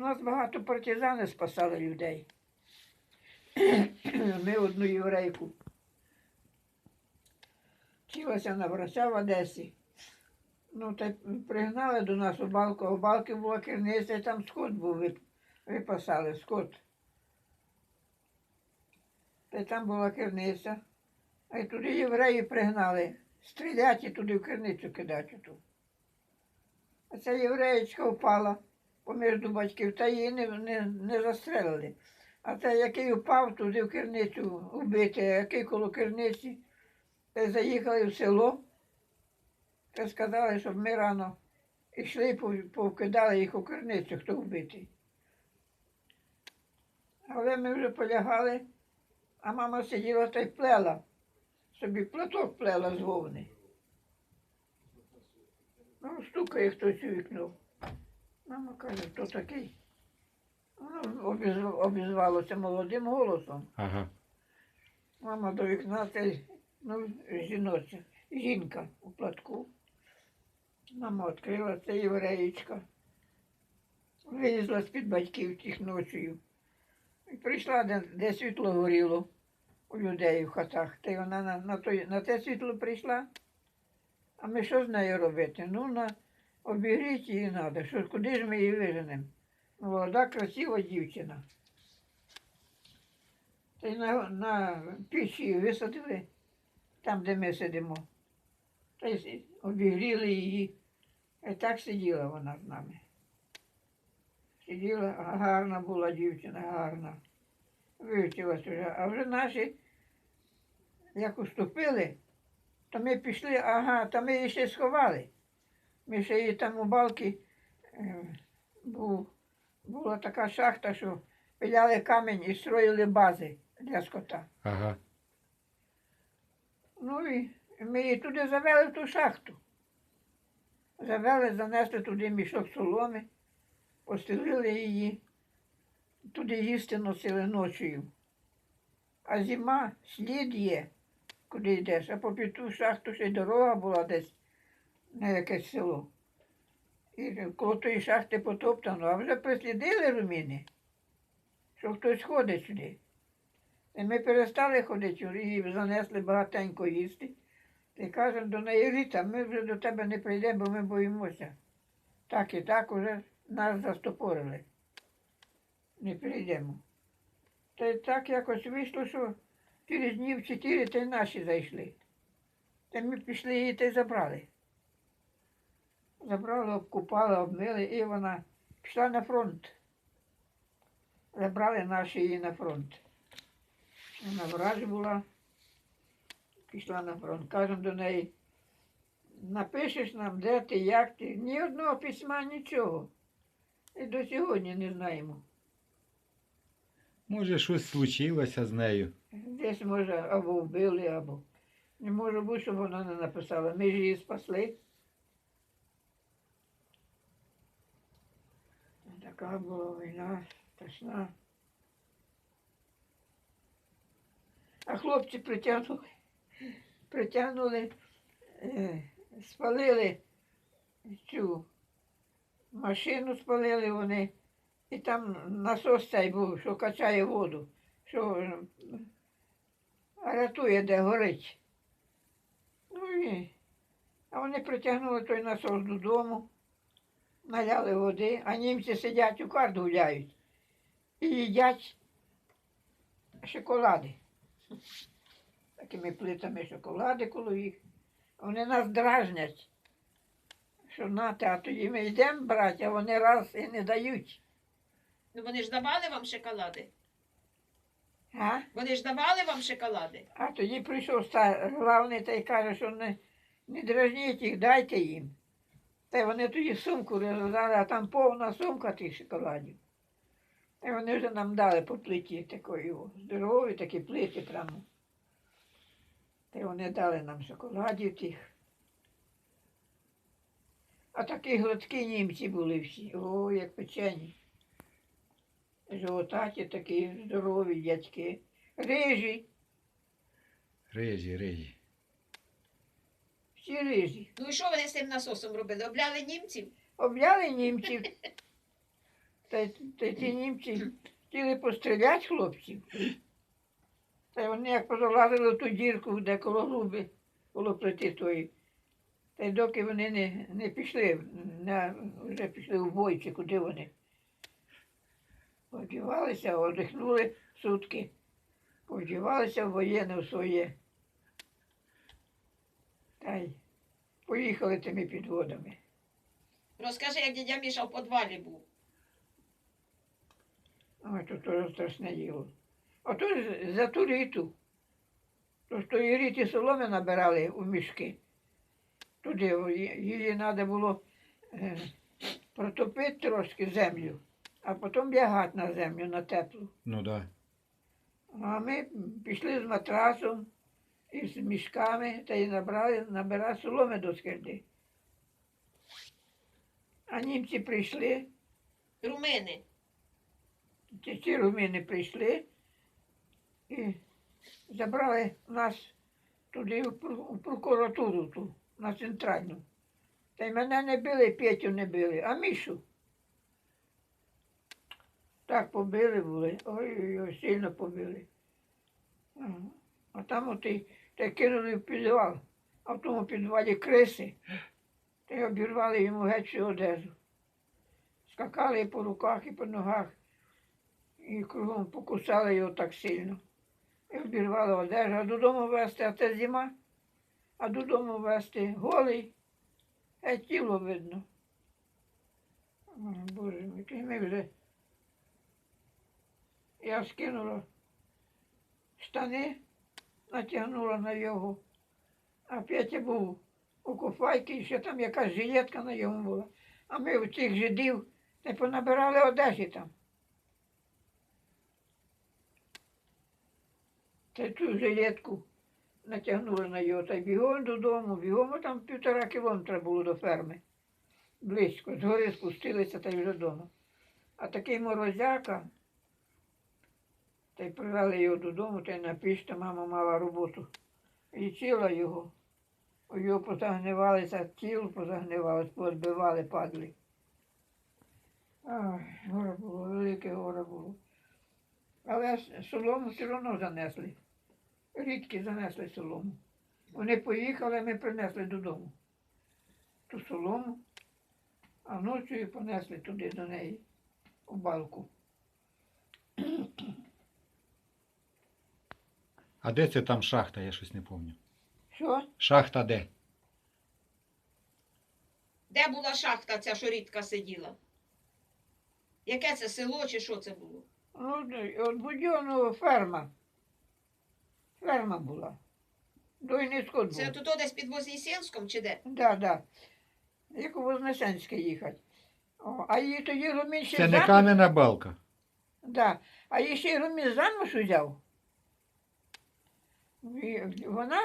нас багато партизани спасали людей. Ми одну єврейку. Вчилася на врача в Одесі. Ну, та пригнали до нас у балку, у балки була керниця, і там скот був, випасали скот. Та й там була керниця. А й туди євреї пригнали, стріляти туди в керницю кидати ту. А ця євреєчка впала поміж батьків, та її не, не, не застрелили. А той, який упав туди в керницю убитий, а який коло керниці, та заїхали в село, та сказали, щоб ми рано йшли повкидали їх у керницю, хто вбитий. Але ми вже полягали, а мама сиділа та й плела. Собі платок плела з вовни. Ну, стукає хтось у вікно. Мама каже, хто такий? Воно обізв- обізвалося молодим голосом. Ага. Мама до вікна, та ну, жіноча, жінка у платку. Мама відкрила, це євреєчка. Вилізла з-під батьків тих ночою. І прийшла, де, де світло горіло у людей в хатах. Та й вона на, на, той, на те світло прийшла. А ми що з нею робити? Ну, на обігріть її треба. Що, куди ж ми її виженемо? Молода, красива дівчина. Та й на, на пічі висадили, там, де ми сидимо. Та й обігріли її. І так сиділа вона з нами. Сиділа, гарна була дівчина, гарна. Вивчилась вже. А вже наші, як уступили, то ми пішли, ага, то ми її ще сховали. Ми ще її там у балки е, був, була така шахта, що пиляли камінь і строїли бази для скота. Ага. Ну і ми її туди завели в ту шахту. Завели, занесли туди мішок соломи, постелили її, туди їсти носили ночою. А зима слід є, куди йдеш, а попід ту шахту ще й дорога була десь на якесь село. І коло тої шахти потоптано, а вже прислідили руміни, що хтось ходить сюди. І ми перестали ходити, і занесли багатенько їсти. І кажемо до неї, Ріта, ми вже до тебе не прийдемо, бо ми боїмося. Так і так уже нас застопорили. Не прийдемо. Та й так якось вийшло, що через днів чотири та й наші зайшли. Та ми пішли її та й забрали. Забрали, обкупали, обмили, і вона пішла на фронт. Забрали наші її на фронт. Вона врач була, пішла на фронт. Кажемо до неї, напишеш нам, де ти, як ти. Ні одного письма, нічого. І до сьогодні не знаємо. Може, щось случилося з нею. Десь може або вбили, або. Не може бути, щоб вона не написала. Ми ж її спасли. Така була війна страшна. А хлопці притягнули, притягнули, е, спалили цю машину, спалили вони. І там насос цей був, що качає воду, що е, рятує, де горить. Ну і а вони притягнули той насос додому, наляли води, а німці сидять у карт гуляють і їдять шоколади. Такими плитами шоколади коло їх. Вони нас дражнять. Що нате, а тоді ми йдемо брати, а вони раз і не дають. Ну вони ж давали вам шоколади. А? Вони ж давали вам шоколади. А тоді прийшов главний та й каже, що не, не дражніть їх, дайте їм. Та й вони тоді сумку розв'язали, а там повна сумка тих шоколадів. Й вони вже нам дали по плиті такої здорові такі плити прямо. Та вони дали нам шоколадів тих. А такі гладкі німці були всі, о, як печені. Животаті такі здорові дядьки. Рижі. Рижі, рижі. Всі рижі. Ну і що вони з тим насосом робили? Обляли німців? Обляли німців. Та, та ті німці хотіли постріляти хлопців. Та вони як позалазили ту дірку, де коло груби, коло плити тої. Та й доки вони не, не пішли, на, вже пішли в бой, чи куди вони. Подівалися, одихнули сутки. Подівалися в воєнне своє. Та й поїхали тими підводами. Розкажи, як дядя Міша в підвалі був. Ой, то теж страшне діло. Ото ж за ту ріту. То ж тої ріті соломи набирали у мішки. Туди її треба було е, протопити трошки землю, а потім лягати на землю на теплу. Ну да. А ми пішли з матрасом і з мішками та й набрали, набирали соломи до скирди. А німці прийшли, Румини. ці, ці руміни прийшли і забрали нас туди у пру- у прокуратуру ту, на центральну. Та й мене не били, Петю не били, а Мішу. Так побили були. Ой-ой-ой, сильно побили. Ага. А там от і кинули в підвал, а в тому підвалі криси. Та й обірвали йому геть всю одежу. Скакали по руках і по ногах і кругом покусали його так сильно. І обірвали одежу, а додому вести, а це зима, а додому вести голий, а тіло видно. Боже мій, ти ми вже. Я скинула штани, натягнула на його, а Петя був у куфайці, і ще там якась жилетка на йому була. А ми у цих жидів не понабирали одежі там. Та ту жилетку натягнули на його, та й бігом додому, бігом там півтора кілометра було до ферми. Близько, згори спустилися та й вже вдома. А такий морозяка, та й привели його додому, та й на піч, та мама мала роботу. Лічила його. Його позагнивалися, тіло позагнивалось, позбивали, падли. Ай, горе було, велике горе було. Але солому все одно занесли. Рідки занесли солому. Вони поїхали, ми принесли додому. Ту солому, а ночі понесли туди до неї, у балку. А де це там шахта, я щось не пам'ятаю. Що? Шахта де? Де була шахта ця, що рідка сиділа? Яке це село чи що це було? Ну, от Будьонова ферма. Ферма була. Дойний скот був. Це тут десь під Вознесенськом чи де? Да, да. Як у Вознесенське їхати. О, а її тоді Румін ще Це не кам'яна балка. Да. А її ще й Румін замуж взяв. Вона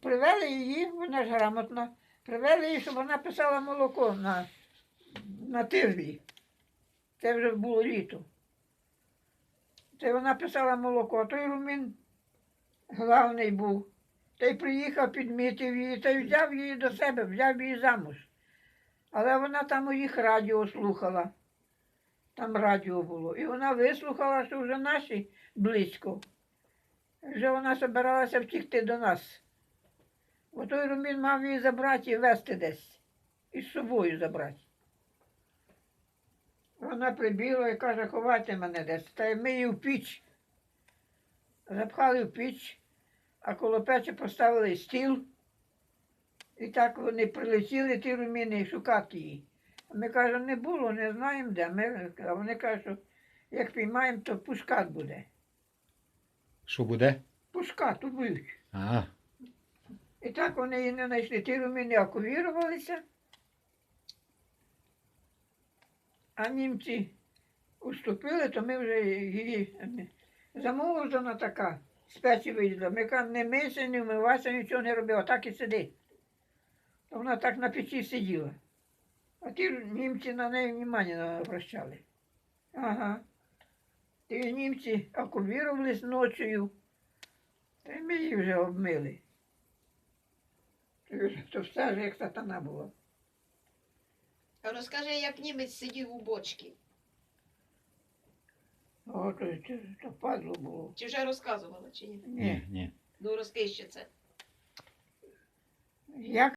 привели її, вона ж грамотна, привели її, щоб вона писала молоко на, на тижні. Це вже було літо. Це вона писала молоко, той Румін главний був. Та й приїхав, підмітив її, та й взяв її до себе, взяв її замуж. Але вона там у їх радіо слухала. Там радіо було. І вона вислухала, що вже наші близько. Вже вона збиралася втікти до нас. Бо той Румін мав її забрати і везти десь. І з собою забрати. Вона прибігла і каже, ховайте мене десь. Та й ми її в піч. Запхали в піч, а коло печі поставили стіл. І так вони прилетіли, ті руміни, шукати її. А Ми кажемо, не було, не знаємо де. Ми, а вони кажуть, що як піймаємо, то пускат буде. Що буде? Пускат уб'ють. А, І так вони її не знайшли. Ті руміни окувірувалися, а німці уступили, то ми вже її е, замовлена така, з печі вийшла. Ми кажемо, не мийся, не вмивайся, нічого не робила, так і сиди. То вона так на печі сиділа. А ті німці на неї внимання не обращали. Ага. Ті німці окувірувались ночою, та й ми її вже обмили. То все ж як сатана була. А Розкажи, як німець сидів у бочці. О, то, то, то падло було. Чи вже розказувала, чи ні? Ні. ні. Ну розкажи ще це. Як